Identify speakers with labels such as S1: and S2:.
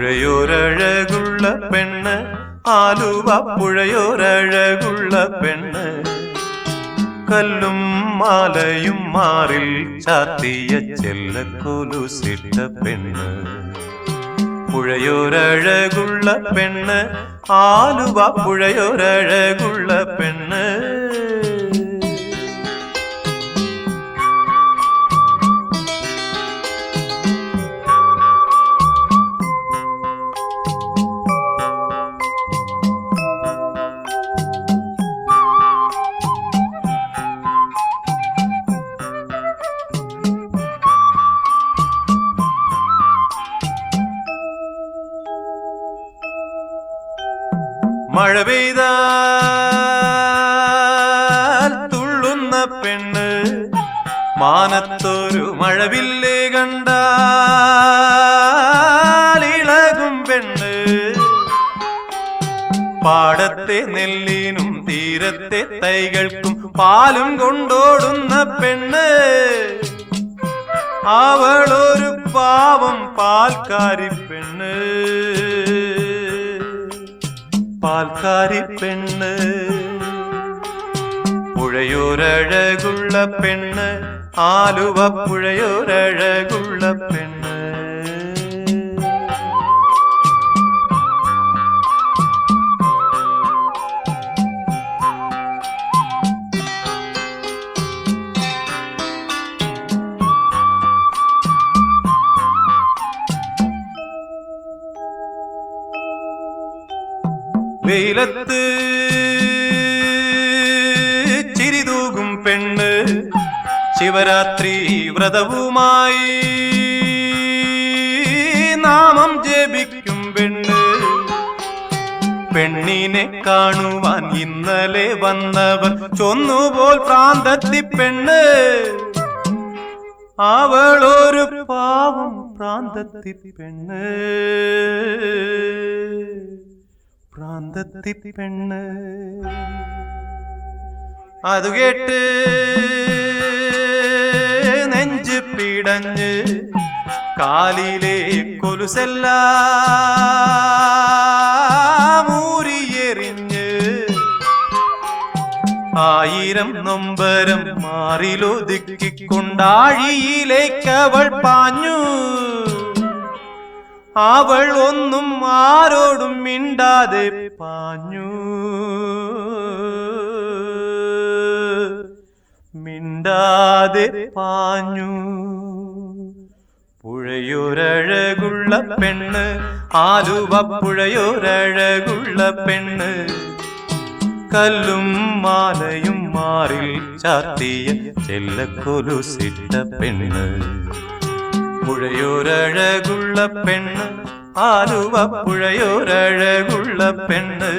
S1: പുഴയോരഴകുള്ള പെണ്ണ്. ആലുവ പുഴയോരഴകുള്ള പെണ്ണ്. കല്ലും മാലയും മാറിൽ ചാത്തിയ ചെല്ലക്കൊലുസിട്ട പെണ്ണ്. പുഴയോരഴകുള്ള പെണ്ണ്. ആലുവ പുഴയോരഴകുള്ള പെണ്ണ്. മഴ പെയ്താൽ തുള്ളുന്ന പെണ്ണ് മാനത്തൊരു മഴവില്ലേ ഇളകും പെണ്ണ്. പാടത്തെ നെല്ലിനും തീരത്തെ തൈകൾക്കും പാലും കൊണ്ടോടുന്ന പെണ്ണ്. അവളൊരു പാവം പാൽക്കാരി പെണ്ണ്. പാൽക്കാരി പെണ്ണ്. പുഴയോരഴകുള്ള പെണ്ണ്. ആലുവ പുഴയോരഴകുള്ള പെണ്ണ് വെയിലത്ത് ചിരിതൂകും പെണ്ണ് ശിവരാത്രി വ്രതവുമായി നാമം ജപിക്കും പെണ്ണ്. പെണ്ണിനെ കാണുവാൻ ഇന്നലെ വന്നവർ ചൊന്നുപോൽ പ്രാന്തത്തി പെണ്ണ്. അവളൊരു പാവം പ്രാന്തത്തി പെണ്ണ്. പ്രാന്തത്തി പെണ്ണ് അത് കേട്ട് നെഞ്ച് പിടഞ്ഞ് കാലിലെ കൊലുസെല്ലാം ഊരിയെറിഞ്ഞ് ആയിരം നൊമ്പരം മാറിലൊതുക്കിക്കൊണ്ടാഴിയിലേക്ക് അവൾ പാഞ്ഞു. അവൾ ഒന്നും ആരോടും മിണ്ടാതെ പാഞ്ഞു. മിണ്ടാതെ പാഞ്ഞു. പുഴയൊരഴകുള്ള പെണ്ണ് ആലുവ പുഴയൊരഴകുള്ള പെണ്ണ്. കല്ലും മാലയും മാറിൽ ചാത്തിയ ചെല്ലക്കൊലുസിട്ട പെണ്ണ്. പുഴയോരഴകുള്ള പെണ്ണ് ആലുവ പുഴയോരഴകുള്ള പെണ്ണ്.